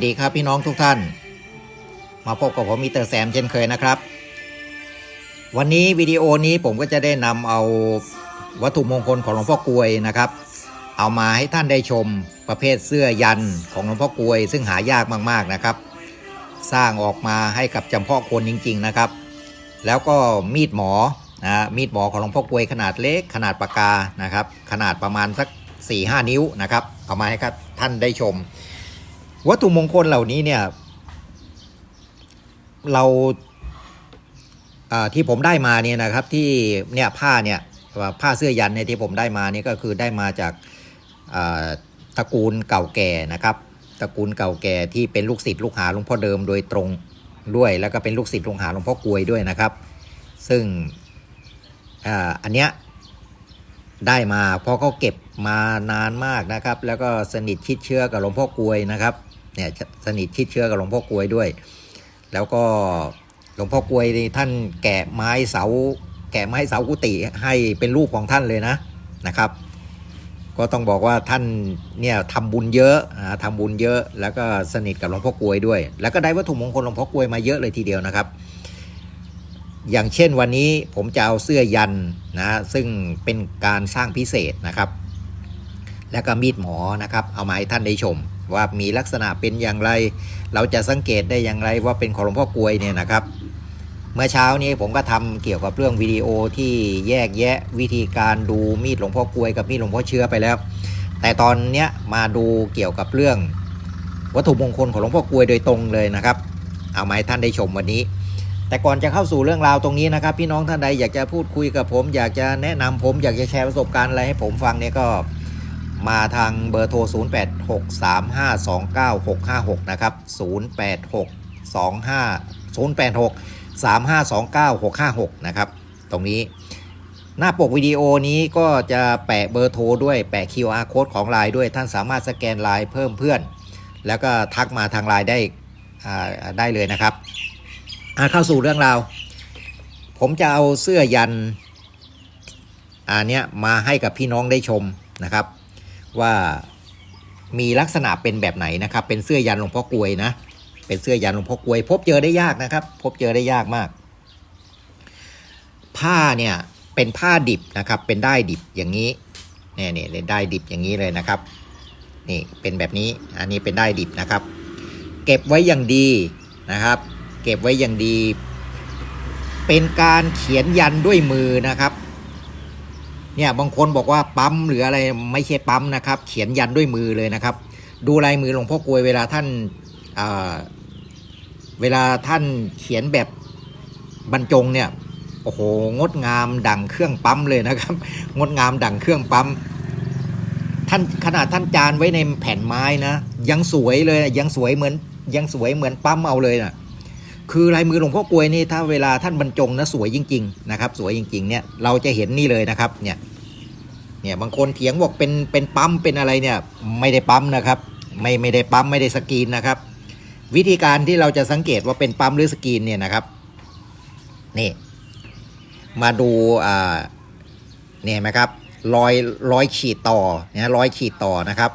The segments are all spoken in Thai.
วัสดีครับพี่น้องทุกท่าน มาพบกับผมมิเตอร์แซมเช่นเคยนะครับ วันนี้วิดีโอนี้ผมก็จะได้นำเอาวัตถุมงคลของหลวงพ่อกลวยนะครับ เอามาให้ท่านได้ชมประเภทเสื้อยันของหลวงพ่อกลวย ซึ่งหายากมากๆนะครับ สร้างออกมาให้กับจำเพาะคนจริง ๆนะครับ แล้วก็มีดหมอนะมีดหมอของหลวงพ่อกลวยขนาดเล็กขนาดปากกานะครับ ขนาดประมาณสัก4-5 นิ้วนะครับเอามาให้ครับท่านได้ชม วัตถุมงคลเหล่านี้เนี่ย เราที่ผมได้มาเนี่ยนะครับ ที่เนี่ยผ้าเนี่ยผ้าเสื้อยันเนี่ยที่ผมได้มานี่ก็คือได้มาจากาตระกูลเก่าแก่นะครับตระกูลเก่าแก่ที่เป็นลูกศิษย์ลูกหาหลวงพ่อเดิมโดยตรงด้วย แล้วก็เป็นลูกศิษย์ลูกหาหลวงพ่อกลวยด้วยนะครับ ซึ่งอ,อันเนี้ยได้มาเพราะเขาเก็บมานานมากนะครับ แล้วก็สนิทชิดเชื้อกับหลวงพ่อกลวยนะครับ เนี่ยสนิทชิดเชื้อกับหลวงพ่อกลวยด้วย แล้วก็หลวงพ่อกลวยนี่ท่านแกะไม้เสา แกะไม้เสากุฏิให้เป็นรูปของท่านเลยนะนะครับ ก็ต้องบอกว่าท่านเนี่ยทำบุญเยอะอ่าทำบุญเยอะ แล้วก็สนิทกับหลวงพ่อกลวยด้วย แล้วก็ได้วัตถุมงคลหลวงพ่อกลวยมาเยอะเลยทีเดียวนะครับอย่างเช่นวันนี้ผมจะเอาเสื้อยันนะซึ่งเป็นการสร้างพิเศษนะครับ แล้วก็มีดหมอนะครับ เอามาให้ท่านได้ชม ว่ามีลักษณะเป็นอย่างไร เราจะสังเกตได้อย่างไรว่าเป็นของหลวงพ่อกลวยเนี่ยนะครับ เมื่อเช้านี้ผมก็ทำเกี่ยวกับเรื่องวิดีโอที่แยกแยะวิธีการดูมีดหลวงพ่อกลวยกับมีดหลวงพ่อเชื้อไปแล้ว แต่ตอนเนี้ยมาดูเกี่ยวกับเรื่อง วัตถุมงคลของหลวงพ่อกลวยโดยตรงเลยนะครับ เอามาให้ท่านได้ชมวันนี้แต่ก่อนจะเข้าสู่เรื่องราวตรงนี้นะครับ พี่น้องท่านใดอยากจะพูดคุยกับผม อยากจะแนะนำผมอยากจะแชร์ประสบการณ์อะไรให้ผมฟังเนี่ยก็ มาทางเบอร์โทร 0863529656 นะครับ 08625 0863529656 นะครับ ตรงนี้หน้าปกวิดีโอนี้ก็จะแปะเบอร์โทรด้วยแปะ QR code ของไลน์ด้วยท่านสามารถสแกนไลน์เพิ่มเพื่อน แล้วก็ทักมาทางไลน์ได้ได้เลยนะครับเข้าสู่เรื่องราว ผมจะเอาเสื้อยันอันเนี้ยมาให้กับพี่น้องได้ชมนะครับ ว่ามีลักษณะเป็นแบบไหนนะครับ เป็นเสื้อยันหลวงพ่อกลวยนะ เป็นเสื้อยันหลวงพ่อกลวย พบเจอได้ยากนะครับ พบเจอได้ยากมาก ผ้าเนี่ยเป็นผ้าดิบนะครับ เป็นได้ดิบอย่างนี้เนี่ยเนี่ยเป็นได้ดิบอย่างนี้เลยนะครับ นี่เป็นแบบนี้ อันนี้เป็นได้ดิบนะครับ เก็บไว้อย่างดีนะครับ เก็บไว้อย่างดี เป็นการเขียนยันด้วยมือนะครับ เนี่ยบางคนบอกว่าปั๊มหรืออะไรไม่ใช่ปั๊มนะครับ เขียนยันด้วยมือเลยนะครับ ดูลายมือหลวงพ่อกลวยเวลาท่านอ่าเวลาท่านเขียนแบบบรรจงเนี่ยโอ้โหงดงามดังเครื่องปั๊มเลยนะครับ งดงามดังเครื่องปั๊มท่านขนาดท่านจานไว้ในแผ่นไม้นะ ยังสวยเลยยังสวยเหมือนยังสวยเหมือนปั๊มเอาเลยนะ คือลายมือหลวงพ่อกลวยนี่ถ้าเวลาท่านบรรจงนะสวยจริงๆนะครับ สวยจริง ๆ เนี่ยเราจะเห็นนี่เลยนะครับ เนี่ย เนี่ยบางคนเถียงบอกเป็นเป็นปั๊มเป็นอะไรเนี่ย ไม่ได้ปั๊มนะครับ ไม่ไม่ได้ปั๊มไม่ได้สกรีนนะครับ วิธีการที่เราจะสังเกตว่าเป็นปั๊มหรือสกรีนเนี่ยนะครับ นี่ มาดูอ่าเนี่ยไหมครับรอยรอยขีดต่อเนี่ยรอยขีดต่อนะครับ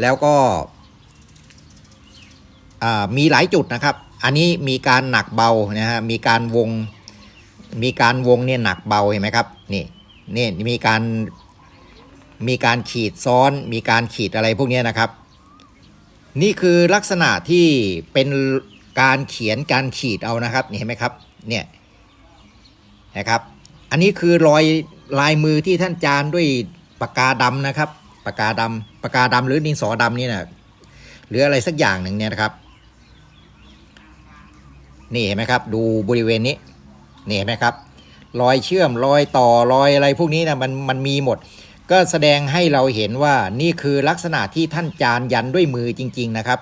แล้วก็อ่ามีหลายจุดนะครับ อันนี้มีการหนักเบานะฮะมีการวงมีการวงเนี่ยหนักเบาเห็นไหมครับนี่นี่มีการมีการขีดซ้อน มีการขีดอะไรพวกนี้นะครับ นี่คือลักษณะที่เป็นการเขียนการขีดเอานะครับนี่เห็นไหมครับเนี่ยนะครับอันนี้คือรอยลายมือที่ท่านจานด้วยปากกาดำนะครับปากกาดำปากกาดำหรือดินสอดำนี่นะหรืออะไรสักอย่างหนึ่งเนี่ยนะครับ นี่เห็นไหมครับ ดูบริเวณนี้นี่เห็นไหมครับ รอยเชื่อมรอยต่อรอยอะไรพวกนี้นะมันมันมีหมด ก็แสดงให้เราเห็นว่านี่คือลักษณะที่ท่านจานยันด้วยมือจริง ๆนะครับ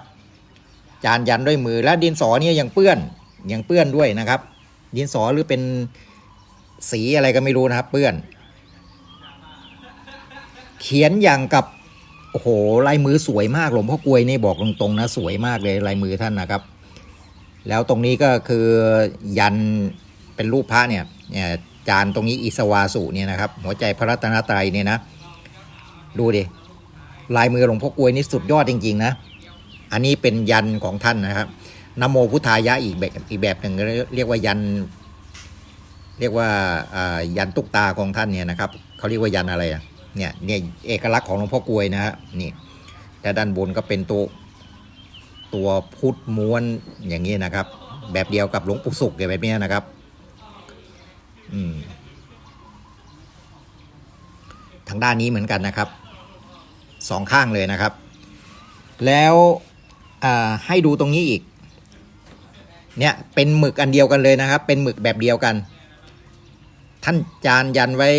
จานยันด้วยมือและดินสอเนี่ยยังเปื้อนยังเปื้อนด้วยนะครับ ดินสอหรือเป็นสีอะไรก็ไม่รู้นะครับเปื้อน เขียนอย่างกับโอ้โหลายมือสวยมากหลวงพ่อกลวยนี่บอกตรงๆนะสวยมากเลยลายมือท่านนะครับ แล้วตรงนี้ก็คือยันเป็นรูปพระเนี่ยเนี่ยจานตรงนี้อิสวาสุเนี่ยนะครับ หัวใจพระรัตนตรัยเนี่ยนะ ดูดิลายมือหลวงพ่อกวยนี่สุดยอดจริง ๆ นะ อันนี้เป็นยันของท่านนะครับนโมพุทธายะอีกแบบอีกแบบหนึ่งเรียกว่ายัน เรียกว่าอ่ายันตุกตาของท่านเนี่ยนะครับเขาเรียกว่ายันอะไรอะเนี่ยเนี่ยเอกลักษณ์ของหลวงพ่อกวยนะฮะนี่แต่ด้านบนก็เป็นตัว ตัวพุทธม้วนอย่างนี้นะครับ แบบเดียวกับหลวงปู่สุขแบบนี้นะครับ อืมทางด้านนี้เหมือนกันนะครับสองข้างเลยนะครับ แล้วให้ดูตรงนี้อีก เนี่ยเป็นหมึกอันเดียวกันเลยนะครับ เป็นหมึกแบบเดียวกัน ท่านจานยันไว้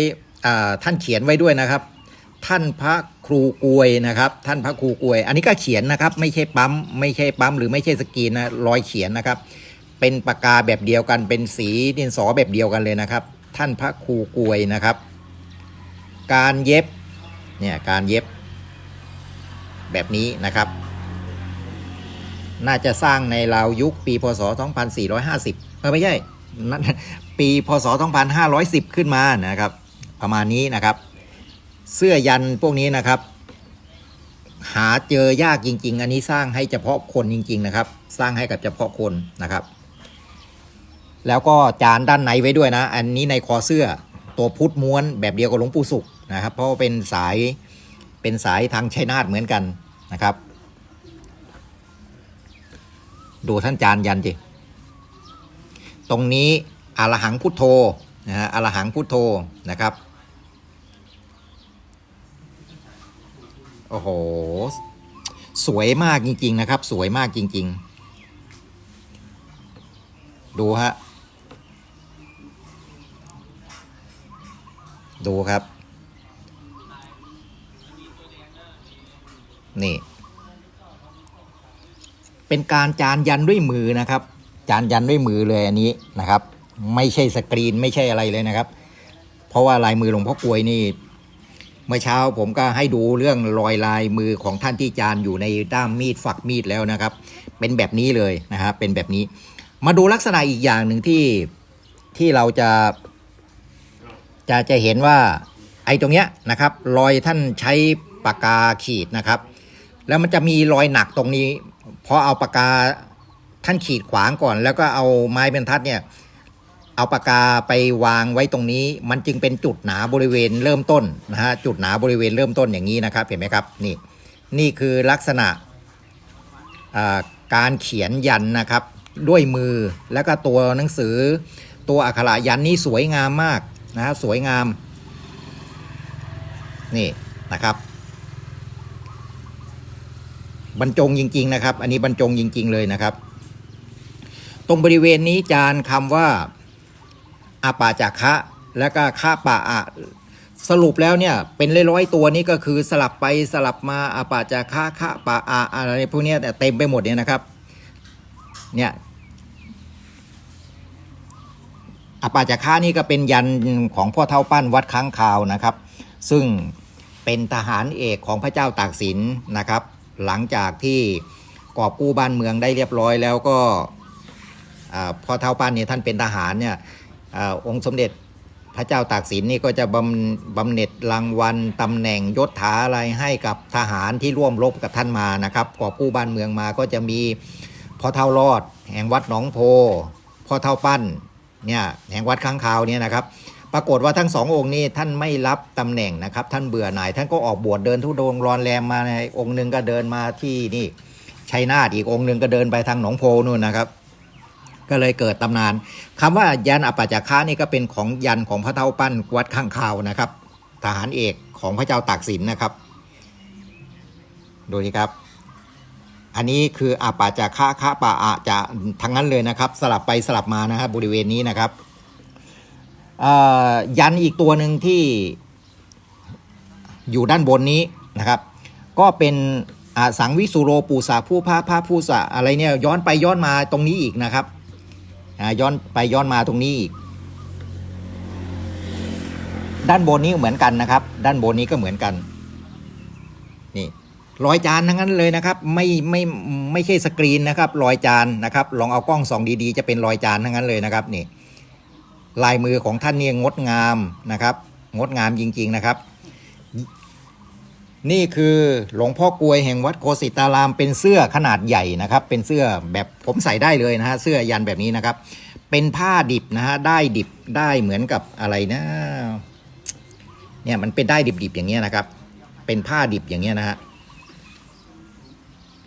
ท่านเขียนไว้ด้วยนะครับ ท่านพระ ครูกวยนะครับ ท่านพระครูกวย อันนี้ก็เขียนนะครับ ไม่ใช่ปั๊มไม่ใช่ปั๊มหรือไม่ใช่สกรีนนะรอยเขียนนะครับ เป็นปากกาแบบเดียวกัน เป็นสีดินสอแบบเดียวกันเลยนะครับ ท่านพระครูกวยนะครับ การเย็บเนี่ยการเย็บแบบนี้นะครับ น่าจะสร้างในราวยุคปีพศ 2450เออไม่ใช่ปีพศ 2510 ขึ้นมานะครับ ประมาณนี้นะครับ เสื้อยันพวกนี้นะครับ หาเจอยากจริง ๆ อันนี้สร้างให้เฉพาะคนจริง ๆ นะครับ สร้างให้กับเฉพาะคนนะครับ แล้วก็จานด้านในไว้ด้วยนะ อันนี้ในคอเสื้อตัวพุทธม้วนแบบเดียวกับหลวงปู่สุขนะครับ เพราะเป็นสายเป็นสายทางชัยนาทเหมือนกันนะครับ ดูท่านจานยันจิตรงนี้อรหังพุทโธนะฮะอรหังพุทโธนะครับ โอ้โห สวยมากจริง ๆ นะครับ สวยมากจริง ๆ ดูฮะ ดูครับ นี่ เป็นการจานยันด้วยมือนะครับ จานยันด้วยมือเลยอันนี้นะครับ ไม่ใช่สกรีนไม่ใช่อะไรเลยนะครับ เพราะว่าลายมือหลวงพ่อกลวยนี่ มื่อเช้าผมก็ให้ดูเรื่องรอยลายมือของท่านที่จานอยู่ในด้ามมีดฝักมีดแล้วนะครับ เป็นแบบนี้เลยนะครับเป็นแบบนี้ มาดูลักษณะอีกอย่างหนึ่งที่ที่เราจะ จะจะเห็นว่าไอ้ตรงเนี้ยนะครับ รอยท่านใช้ปากกาขีดนะครับ แล้วมันจะมีรอยหนักตรงนี้พอเอาปากกาท่านขีดขวางก่อน แล้วก็เอาไม้บรรทัดเนี่ย เอาปากกาไปวางไว้ตรงนี้ มันจึงเป็นจุดหนาบริเวณเริ่มต้นนะฮะจุดหนาบริเวณเริ่มต้นอย่างนี้นะครับเห็นไหมครับนี่นี่คือลักษณะการเขียนยันนะครับด้วยมือแล้วก็ตัวหนังสือ ตัวอักขระยันนี่สวยงามมากนะฮะสวยงามนี่นะครับบรรจงจริง ๆ นะครับ อันนี้บรรจงจริง ๆ เลยนะครับ ตรงบริเวณนี้จานคำว่า อาปาจากคะแล้วก็คะปะอะสรุปแล้วเนี่ยเป็นร้อยๆตัวนี้ก็คือสลับไปสลับมาอาปาจากคะคะปะอะอะไรพวกเนี้ยเต็มไปหมดเนี่ยนะครับเนี่ยอาปาจากคะนี่ก็เป็นยันของพ่อเท่าปั้นวัดค้างคาวนะครับ ซึ่งเป็นทหารเอกของพระเจ้าตากสินนะครับ หลังจากที่กอบกู้บ้านเมืองได้เรียบร้อยแล้วก็พ่อเท่าปั้นเนี่ยท่านเป็นทหารเนี่ย อองค์สมเด็จพระเจ้าตากสินนี่ก็จะบำบำเหน็จรางวัลตำแหน่งยศถาอะไรให้กับทหารที่ร่วมรบกับท่านมานะครับกอบกู้บ้านเมืองมาก็จะมีพ่อเท่ารอด แห่งวัดหนองโพพ่อเท่าปั้นเนี่ยแห่งวัดค้างคาวเนี่ยนะครับ ปรากฏว่าทั้งสององค์นี้ท่านไม่รับตำแหน่งนะครับ ท่านเบื่อหน่ายท่านก็ออกบวชเดินทุดงรอนแรมมาในองค์หนึ่งก็เดินมาที่นี่ชัยนาทอีกองค์หนึ่งก็เดินไปทางหนองโพนู่นนะครับ ก็เลยเกิดตำนานคำว่ายันอปัจจาค้านี่ก็เป็นของยันของพระเท่าปั้นวัดข้างคาวนะครับ ทหารเอกของพระเจ้าตากสินนะครับ ดูนี่ครับ อันนี้คืออาปาจาคะคะปะอะจะทั้งนั้นเลยนะครับ สลับไปสลับมานะครับบริเวณนี้นะครับยันอีกตัวหนึ่งที่อยู่ด้านบนนี้นะครับ ก็เป็นสังวิสุโรปูสาผู้พาพาผู้สะอะไรเนี่ยย้อนไปย้อนมาตรงนี้อีกนะครับ ย้อนไปย้อนมาตรงนี้อีก ด้านบนนี้เหมือนกันนะครับ ด้านบนนี้ก็เหมือนกัน นี่รอยจานทั้งนั้นเลยนะครับ ไม่ไม่ไม่ใช่สกรีนนะครับรอยจานนะครับ ลองเอากล้องส่องดีๆ จะเป็นรอยจานทั้งนั้นเลยนะครับนี่ลายมือของท่านเนี่ยงดงามนะครับ งดงามจริง ๆนะครับ นี่คือหลวงพ่อกลวยแห่งวัดโคสิตารามเป็นเสื้อขนาดใหญ่นะครับ เป็นเสื้อแบบผมใส่ได้เลยนะฮะเสื้อยันแบบนี้นะครับ เป็นผ้าดิบนะฮะได้ดิบได้เหมือนกับอะไรนะเนี่ยมันเป็นได้ดิบๆอย่างเงี้ยนะครับ เป็นผ้าดิบอย่างเงี้ยนะฮะ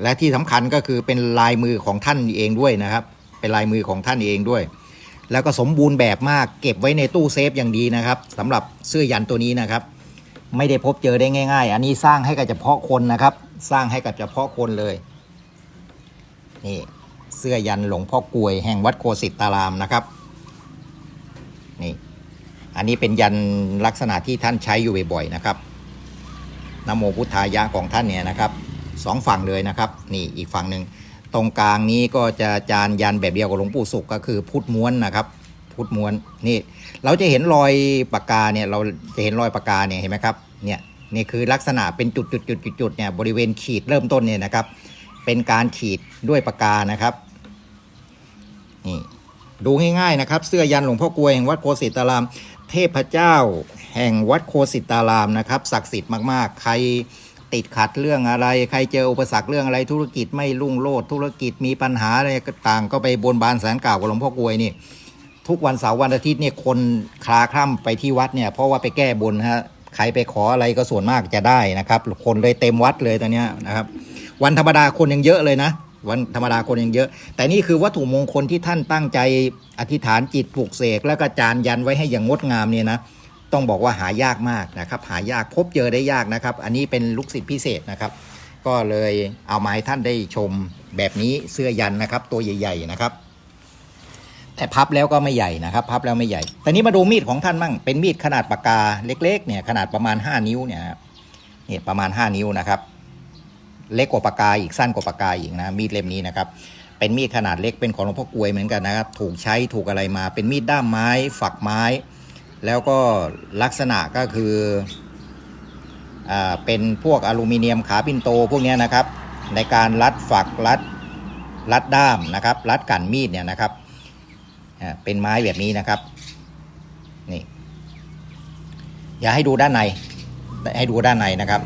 และที่สำคัญก็คือเป็นลายมือของท่านเองด้วยนะครับ เป็นลายมือของท่านเองด้วย แล้วก็สมบูรณ์แบบมากเก็บไว้ในตู้เซฟอย่างดีนะครับสำหรับเสื้อยันตัวนี้นะครับ ไม่ได้พบเจอได้ง่าย ๆ อันนี้สร้างให้กับเฉพาะคนนะครับ สร้างให้กับเฉพาะคนเลย นี่เสื้อยันหลวงพ่อกลวยแห่งวัดโคสิตตารามนะครับ นี่ อันนี้เป็นยันลักษณะที่ท่านใช้อยู่บ่อยๆนะครับนโมพุทธายะของท่านเนี่ยนะครับสองฝั่งเลยนะครับ นี่อีกฝั่งหนึ่งตรงกลางนี้ก็จะจานยันแบบเดียวกับหลวงปู่สุขก็คือพุทธม้วนนะครับ พุทธม้วนนี่ เราจะเห็นรอยปากกาเนี่ยเราจะเห็นรอยปากกาเนี่ยเห็นไหมครับเนี่ยนี่คือลักษณะเป็นจุดจุดจุดจุดจุดเนี่ยบริเวณขีดเริ่มต้นเนี่ยนะครับ เป็นการขีดด้วยปากกานะครับนี่ดูง่ายๆนะครับ เสื้อยันหลวงพ่อกลวยแห่งวัดโคสิตาราม เทพเจ้าแห่งวัดโคสิตารามนะครับศักดิ์สิทธิ์มากๆ ใครติดขัดเรื่องอะไร ใครเจออุปสรรคเรื่องอะไรธุรกิจไม่รุ่งโรจน์ธุรกิจมีปัญหาอะไรต่างก็ไปบนบานสารกล่าวกับหลวงพ่อกลวยนี่ ทุกวันเสาร์วันอาทิตย์เนี่ยคนคลาคล่ำไปที่วัดเนี่ยเพราะว่าไปแก้บนฮะใครไปขออะไรก็ส่วนมากจะได้นะครับ คนเลยเต็มวัดเลยตอนนี้นะครับ วันธรรมดาคนยังเยอะเลยนะ วันธรรมดาคนยังเยอะ แต่นี่คือวัตถุมงคลที่ท่านตั้งใจอธิษฐานจิตปลูกเสกแล้วก็จานยันไว้ให้อย่างงดงามเนี่ยนะต้องบอกว่าหายากมากนะครับ หายากพบเจอได้ยากนะครับ อันนี้เป็นลูกศิษย์พิเศษนะครับ ก็เลยเอามาให้ท่านได้ชมแบบนี้เสื้อยันนะครับ ตัวใหญ่ ๆ นะครับ แต่พับแล้วก็ไม่ใหญ่นะครับพับแล้วไม่ใหญ่ แต่นี้มาดูมีดของท่านมั่งเป็นมีดขนาดปากกาเล็กๆเนี่ยขนาดประมาณ 5 นิ้วเนี่ยครับนี่ยประมาณ 5 นิ้วนะครับ เล็กกว่าปากกาอีกสั้นกว่าปากกาอีกนะมีดเล่มนี้นะครับ เป็นมีดขนาดเล็กเป็นของหลวงพ่อกลวยเหมือนกันนะครับ ถูกใช้ถูกอะไรมา เป็นมีดด้ามไม้ ฝักไม้ แล้วก็ลักษณะก็คืออ่าเป็นพวกอลูมิเนียมขาปินโตพวกนี้นะครับ ในการรัดฝักรัดรัดด้ามนะครับ รัดกันมีดเนี่ยนะครับ เป็นไม้แบบนี้นะครับ นี่อย่าให้ดูด้านใน ให้ดูด้านในนะครับ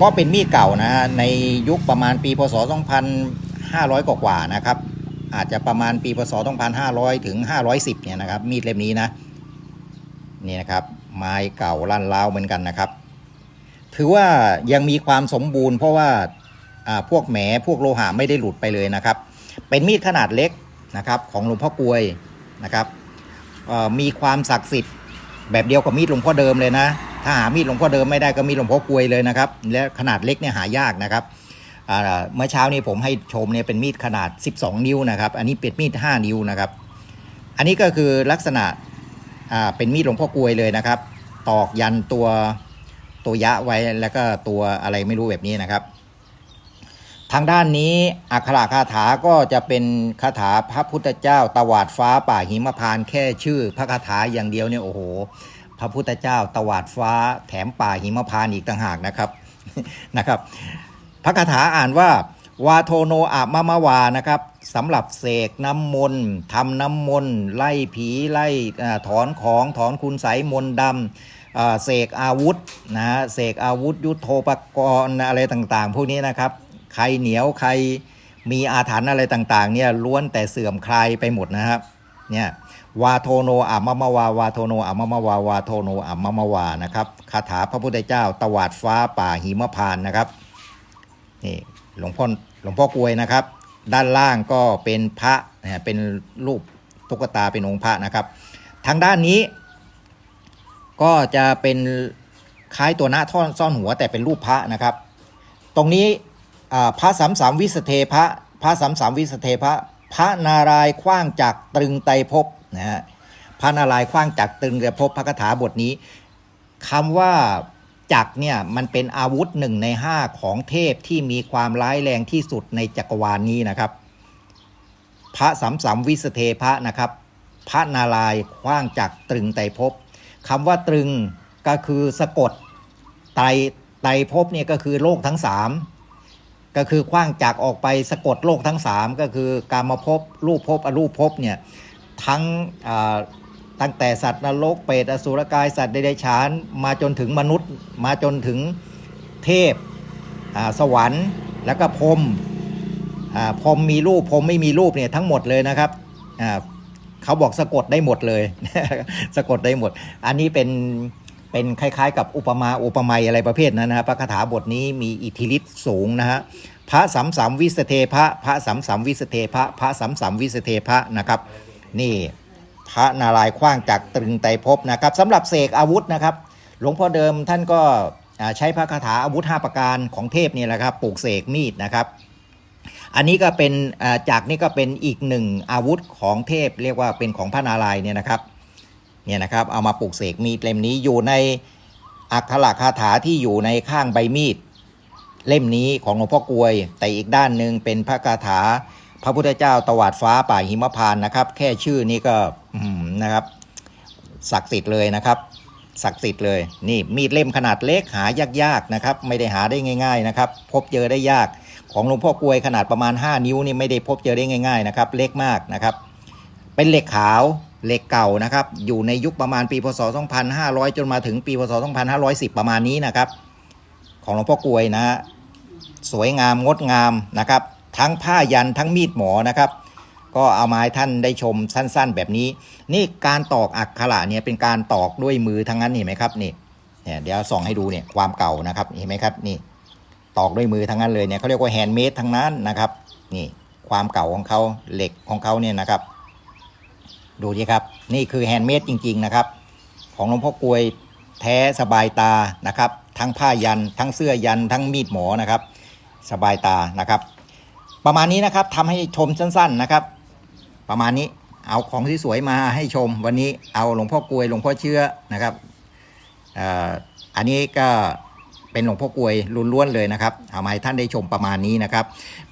ก็เป็นมีดเก่านะฮะในยุคประมาณปีพศ 2500 กว่าๆนะครับ อาจจะประมาณปีพศ 2500 ถึง 510 เนี่ยนะครับ มีดเล่มนี้นะ นี่นะครับ ไม้เก่าลั่นลาวเหมือนกันนะครับ ถือว่ายังมีความสมบูรณ์เพราะว่าอ่าพวกแหมพวกโลหะไม่ได้หลุดไปเลยนะครับ เป็นมีดขนาดเล็กนะครับ ของหลวงพ่อกลวย นะครับมีความศักดิ์สิทธิ์แบบเดียวกับมีดหลวงพ่อเดิมเลยนะ ถ้าหามีดหลวงพ่อเดิมไม่ได้ก็มีดหลวงพ่อกลวยเลยนะครับ และขนาดเล็กเนี่ยหายากนะครับเมื่อเช้านี้ผมให้ชมเนี่ยเป็นมีดขนาด 12 นิ้วนะครับ อันนี้เป็นมีด 5 นิ้วนะครับ อันนี้ก็คือลักษณะเป็นมีดหลวงพ่อกลวยเลยนะครับ ตอกยันตัวตัวยะไว้แล้วก็ตัวอะไรไม่รู้แบบนี้นะครับางด้านนี้อักขระคาถาก็จะเป็นคาถาพระพุทธเจ้าตวาดฟ้าป่าหิมพานแค่ชื่อ พระคาถาอย่างเดียวเนี่ยโอ้โห พระพุทธเจ้าตวาดฟ้าแถมป่าหิมพานอีกต่างหากนะครับนะครับ พระคาถาอ่านว่าวาโทโนอะมะมะวานะครับสำหรับเสกน้ำมนต์ทำน้ำมนต์ไล่ผีไล่ถอนของถอนคุณไสมนต์ดำเสกอาวุธนะเสกอาวุธยุทโธปกรณ์อะไรต่างๆ พวกนี้นะครับ ใครเหนียวใครมีอาถรรพ์อะไรต่างๆเนี่ยล้วนแต่เสื่อมคลายไปหมดนะครับเนี่ยวาโทโนอะมะมะวาวาโทโนอะมะมะวาวาโทโนอะมะมะวานะครับคาถาพระพุทธเจ้า ตวาดฟ้าป่าหิมพานนะครับนี่หลวงพ่อหลวงพ่อกวยนะครับ ด้านล่างก็เป็นพระนะเป็นรูปตุ๊กตาเป็นองค์พระนะครับ ทางด้านนี้ ก็จะเป็นคล้ายตัวหน้าท่อนซ่อนหัวแต่เป็นรูปพระนะครับ ตรงนี้ พระสามสามวิสเทพระพระสามสามวิสเทพระพระนารายณ์ขว้างจากตรึงไตรภพนะฮะพระนารายณ์ขว้างจากตรึงไตรภพพระคาถาบทนี้คำว่าจักเนี่ยมันเป็นอาวุธหนึ่งในห้าของเทพที่มีความร้ายแรงที่สุดในจักรวาลนี้นะครับ พระสัมสัมวิสเทพะนะครับ พระนารายณ์ขว้างจากตรึงไตรภพคำว่าตรึงก็คือสะกดไตรไตรภพเนี่ยก็คือโลกทั้งสาม ก็คือขว้างจากออกไปสะกดโลกทั้งสามก็คือการมาภพรูปภพอรูปภพเนี่ยทั้งตั้งแต่สัตว์นรกเปรตอสุรกายสัตว์เดรัจฉาน มาจนถึงมนุษย์ มาจนถึงเทพสวรรค์ แล้วก็พรมพรมมีรูปพรมไม่มีรูปเนี่ยทั้งหมดเลยนะครับเขาบอกสะกดได้หมดเลย สะกดได้หมด อันนี้เป็น เป็นคล้ายๆ กับอุปมาอุปไมยอะไรประเภทนั้นนะฮะพระคาถาบทนี้มีอิทธิฤทธิ์สูงนะฮะพระสัมสัมวิสเทพะพระสัมสัมวิสเทพะพระสัมสัมวิสเทพะนะครับ นี่พระนารายณ์ขว้างจากตรึงไตรภพนะครับสำหรับเสกอาวุธนะครับ หลวงพ่อเดิมท่านก็ใช้พระคาถาอาวุธ 5 ประการของเทพนี่แหละครับปลูกเสกมีดนะครับอันนี้ก็เป็นจากนี้ก็เป็นอีกหนึ่งอาวุธของเทพเรียกว่าเป็นของพระนารายณ์เนี่ยนะครับ เนี่ยนะครับเอามาปลูกเสกมีดเล่มนี้อยู่ในอักขระคาถาที่อยู่ในข้างใบมีด เล่มนี้ของหลวงพ่อกลวย แต่อีกด้านหนึ่งเป็นพระคาถา พระพุทธเจ้าตวาดฟ้าป่าหิมพานนะครับ แค่ชื่อนี้ก็นะครับศักดิ์สิทธิ์เลยนะครับศักดิ์สิทธิ์เลยนี่มีดเล่มขนาดเล็กหายากๆนะครับ ไม่ได้หาได้ง่าย ๆนะครับ พบเจอได้ยากของหลวงพ่อกลวยขนาดประมาณ 5 นิ้วนี่ไม่ได้พบเจอได้ง่าย ๆนะครับ เล็กมากนะครับ เป็นเหล็กขาว เหล็กเก่านะครับ อยู่ในยุคประมาณปีพศ 2500 จนมาถึงปีพศ 2510 ประมาณนี้นะครับ ของหลวงพ่อกลวยนะฮะสวยงามงดงามนะครับ ทั้งผ้ายันทั้งมีดหมอนะครับ ก็เอามาให้ท่านได้ชมสั้นๆ แบบนี้ นี่การตอกอักขระเนี่ยเป็นการตอกด้วยมือทั้งนั้นเห็นไหมครับนี่เนี่ยเดี๋ยวส่องให้ดูเนี่ยความเก่านะครับเห็นไหมครับนี่ตอกด้วยมือทั้งนั้นเลยเนี่ยเขาเรียกว่าแฮนด์เมดทั้งนั้นนะครับ นี่ความเก่าของเขาเหล็กของเขาเนี่ยนะครับ ดูดิครับ นี่คือแฮนด์เมดจริง ๆ นะครับ ของหลวงพ่อกลวยแท้สบายตานะครับ ทั้งผ้ายัน ทั้งเสื้อยัน ทั้งมีดหมอนะครับ สบายตานะครับ ประมาณนี้นะครับทำให้ชมสั้น ๆนะครับ ประมาณนี้เอาของที่สวยมาให้ชม วันนี้เอาหลวงพ่อกลวยหลวงพ่อเชื่อนะครับออันนี้ก็ เป็นหลวงพ่อกลวยล้วนๆเลยนะครับเอามาให้ท่านได้ชมประมาณนี้นะครับ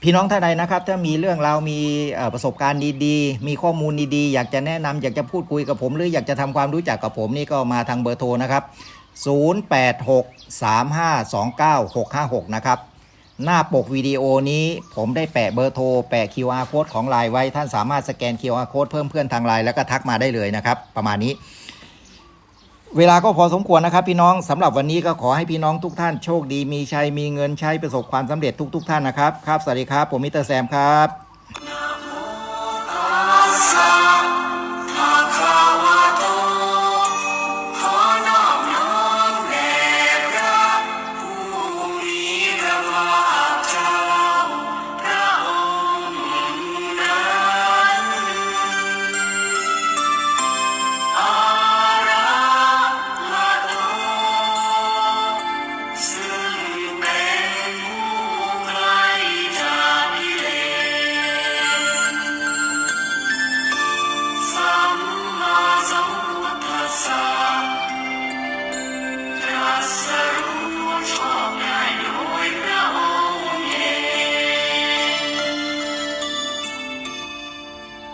พี่น้องท่านใดนะครับ ถ้ามีเรื่องราวมีประสบการณ์ดีๆ มีข้อมูลดีๆ อยากจะแนะนำอยากจะพูดคุยกับผม หรืออยากจะทำความรู้จักกับผมนี่ก็มาทางเบอร์โทรนะครับ 0863529656 นะครับหน้าปกวิดีโอนี้ผมได้แปะเบอร์โทร แปะ QR code ของไลน์ไว้ ท่านสามารถสแกน QR code เพิ่มเพื่อนทางไลน์แล้วก็ทักมาได้เลยนะครับ ประมาณนี้ เวลาก็พอสมควรนะครับพี่น้องสำหรับวันนี้ก็ขอให้พี่น้องทุกท่านโชคดีมีชัยมีเงินใช้ประสบความสำเร็จทุก ๆ ท่านนะครับ ครับสวัสดีครับ ผมมิสเตอร์แซมครับ